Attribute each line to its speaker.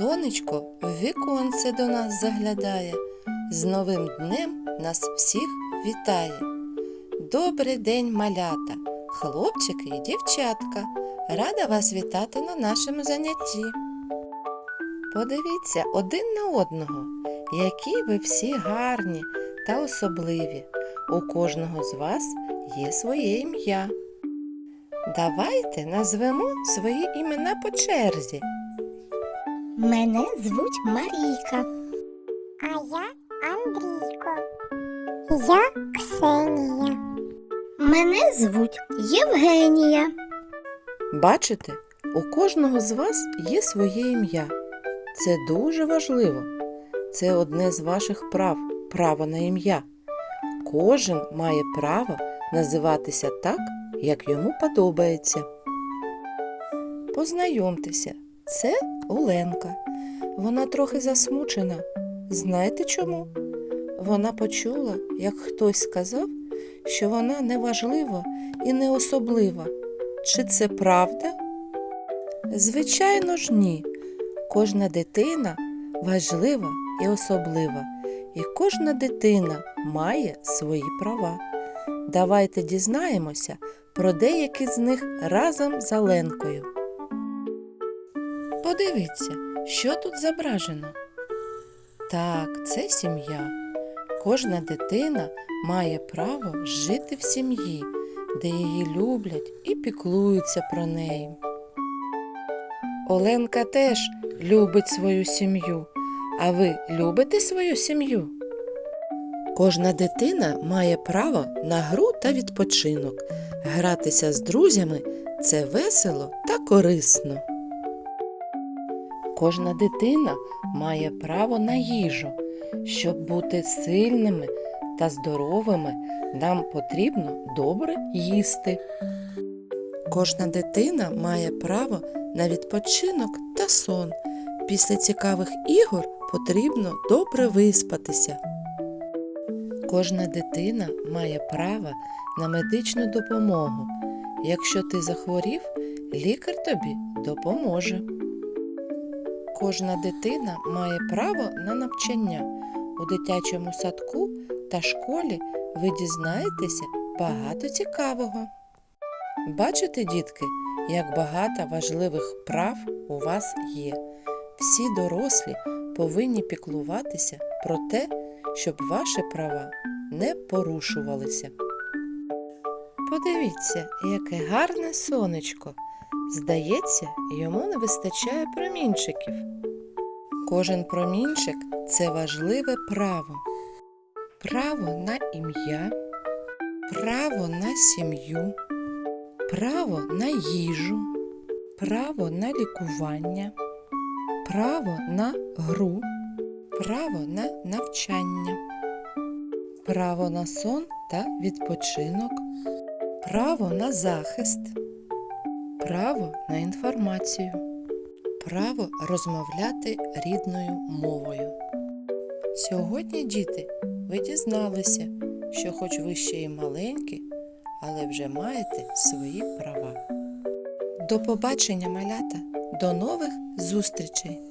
Speaker 1: сонечко в віконце до нас заглядає, з новим днем нас всіх вітає. Добрий день, малята, хлопчики і дівчатка. Рада вас вітати на нашому занятті. Подивіться один на одного, які ви всі гарні та особливі. У кожного з вас є своє ім'я. Давайте назвемо свої імена по черзі.
Speaker 2: Мене звуть Марійка.
Speaker 3: А я Андрійко. Я Ксенія.
Speaker 2: Мене звуть Євгенія.
Speaker 1: Бачите, у кожного з вас є своє ім'я. Це дуже важливо. Це одне з ваших прав право на ім'я. Кожен має право називатися так, як йому подобається. Познайомтеся, це Оленка. Вона трохи засмучена. Знаєте чому? Вона почула, як хтось сказав, що вона не важлива і не особлива. Чи це правда? Звичайно ж, ні. Кожна дитина важлива і особлива, і кожна дитина має свої права. Давайте дізнаємося про деякі з них разом з Оленкою. Подивіться, що тут зображено. Так, це сім'я. Кожна дитина має право жити в сім'ї, де її люблять і піклуються про неї. Оленка теж любить свою сім'ю. А ви любите свою сім'ю? Кожна дитина має право на гру та відпочинок. Гратися з друзями це весело та корисно. Кожна дитина має право на їжу. Щоб бути сильними та здоровими, нам потрібно добре їсти. Кожна дитина має право на відпочинок та сон. Після цікавих ігор потрібно добре виспатися. Кожна дитина має право на медичну допомогу. Якщо ти захворів, лікар тобі допоможе. Кожна дитина має право на навчання. У дитячому садку та школі ви дізнаєтеся багато цікавого. Бачите, дітки, як багато важливих прав у вас є. Всі дорослі повинні піклуватися про те, щоб ваші права не порушувалися. Подивіться, яке гарне сонечко. Здається, йому не вистачає промінчиків. Кожен промінчик це важливе право. Право на ім'я, право на сім'ю, право на їжу, право на лікування, право на гру, право на навчання, право на сон та відпочинок, право на захист, право на інформацію, право розмовляти рідною мовою. Сьогодні, діти, ви дізналися, що хоч ви ще й маленькі, але вже маєте свої права. До побачення, малята! До нових зустрічей!